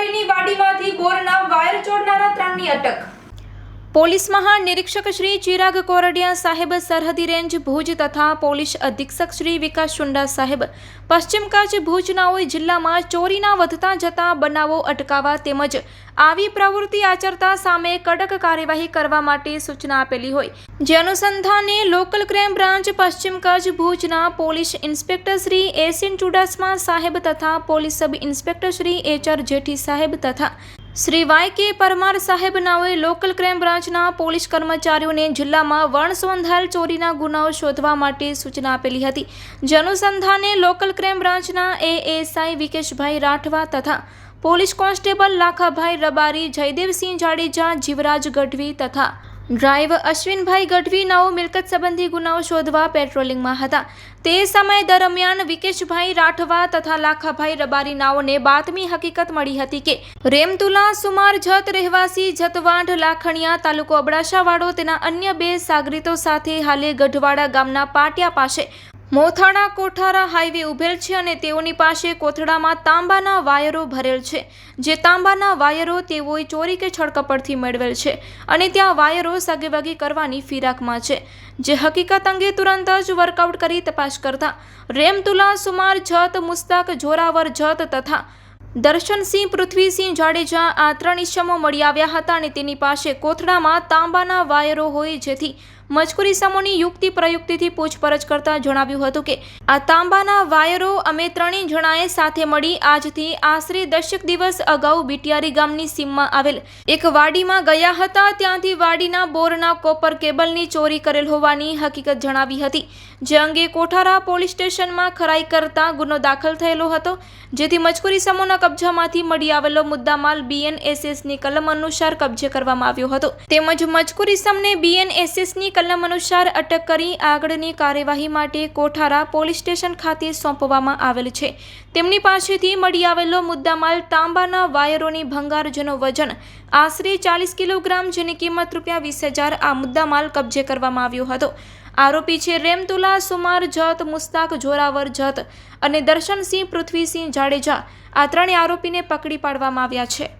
વેપારીની વાડીમાંથી બોરના wire ચોરનારા ત્રણની અટક પોલીસ મહાનિરીક્ષક શ્રી ચિરાગ કોરડિયા સાહેબ સરહદી રેન્જ ભુજ તથા પોલીસ અધિક્ષક શ્રી વિકાસ શુંડા સાહેબ પશ્ચિમ કચ્છ ભુજનાઓએ જિલ્લામાં ચોરીના વધતા જતા બનાવો અટકાવવા તેમજ આવી પ્રવૃત્તિ આચરતા સામે કડક કાર્યવાહી કરવા માટે સૂચના આપેલી હોય. જે અનુસંધાને લોકલ ક્રાઇમ બ્રાન્ચ પશ્ચિમ કચ્છ ભુજના પોલીસ ઇન્સ્પેક્ટર શ્રી એસિન ચુડાસમા સાહેબ તથા police sub inspector Shri H R Jethi સાહેબ તથા શ્રી વાય કે પરમાર સાહેબ નાઓએ લોકલ ક્રાઇમ બ્રાન્ચના પોલીસ કર્મચારીઓને જિલ્લામાં વણસોંધાયેલ ચોરીના ગુનાઓ શોધવા માટે સૂચના આપેલી હતી. જે અનુસંધાને લોકલ ક્રાઇમ બ્રાન્ચના એએસઆઈ વિકેશભાઈ રાઠવા તથા પોલીસ કોન્સ્ટેબલ લાખાભાઈ રબારી, જયદેવસિંહ જાડેજા, જીવરાજ ગઢવી તથા ડ્રાઈવર અશ્વિનભાઈ ગઢવી નવો મિલકત સંબંધી ગુનાઓ શોધવા પેટ્રોલિંગમાં હતા. તે સમય દરમિયાન વિકેશભાઈ રાઠવા તથા લાખાભાઈ રબારી નાઓને બાતમી હકીકત મળી હતી કે રેમતુલા સુમાર જત રહેવાસી જતવાંઢ લાખણિયા તાલુકો અબડાસાવાડો તેના અન્ય બે સાગરીતો સાથે હાલે ગઢવાડા ગામના પાટિયા પાસે મોથાળા, કોઠારા, હાઈવે ઉભેલ છે અને તેઓની પાસે કોથળામાં તાંબાના વાયરો ભરેલ છે. જે તાંબાના વાયરો તેઓએ ચોરી કે છળકપડથી મેળવેલ છે અને ત્યાં વાયરો સગેવગી કરવાની ફિરાકમાં છે. જે હકીકત અંગે તુરંત જ વર્કઆઉટ કરી તપાસ કરતા રેમતુલા, સુમાર, જત, મુસ્તાક, જોરાવર, જત તથા દર્શનસિંહ, પૃથ્વીસિંહ જાડેજા આ ત્રણ ઇસમો મળી આવ્યા હતા અને તેની પાસે કોથળામાં તાંબાના વાયરો હોય જેથી મજકૂરી સમૂહની યુક્તિ પ્રયુક્તિથી પૂછપરછ કરતા જણાવ્યું હતું કે, આ તાંબાના વાયરો અમે ત્રણેય જણાએ સાથે મળી આજથી આશરે દશક દિવસ અગાઉ બિટિયારી ગામની સીમમાં આવેલ એક વાડીમાં ગયા હતા. ત્યાંથી વાડીના બોરના કોપર કેબલની ચોરી કરેલ હોવાની હકીકત જણાવી હતી, જે અંગે કોઠારા પોલીસ સ્ટેશનમાં ખરાઈ કરતા ગુનો દાખલ થયેલો હતો. જેથી મજકૂરી સમૂહના કબજામાંથી મળી આવેલો મુદ્દામાલ બીએનએસએસની કલમ અનુસાર કબજે કરવામાં આવ્યો હતો. તેમજ મજકૂરી સમને બીએનએસએસની કલમ અનુસાર અટક કરી આગળની કાર્યવાહી માટે કોઠારા પોલીસ સ્ટેશન ખાતે સોંપવામાં આવેલ છે. તેમની પાસેથી મળી આવેલો મુદ્દામાલ તાંબાના વાયરોની ભંગાર જેનો વજન આશરે ચાલીસ કિલોગ્રામ જેની કિંમત રૂપિયા વીસ હજાર આ મુદ્દામાલ કબજે કરવામાં આવ્યો હતો. આરોપી છે રેમતુલા સુમાર જત, મુસ્તાક જોરાવર જત અને દર્શનસિંહ પૃથ્વીસિંહ જાડેજા. આ ત્રણેય આરોપીને પકડી પાડવામાં આવ્યા છે.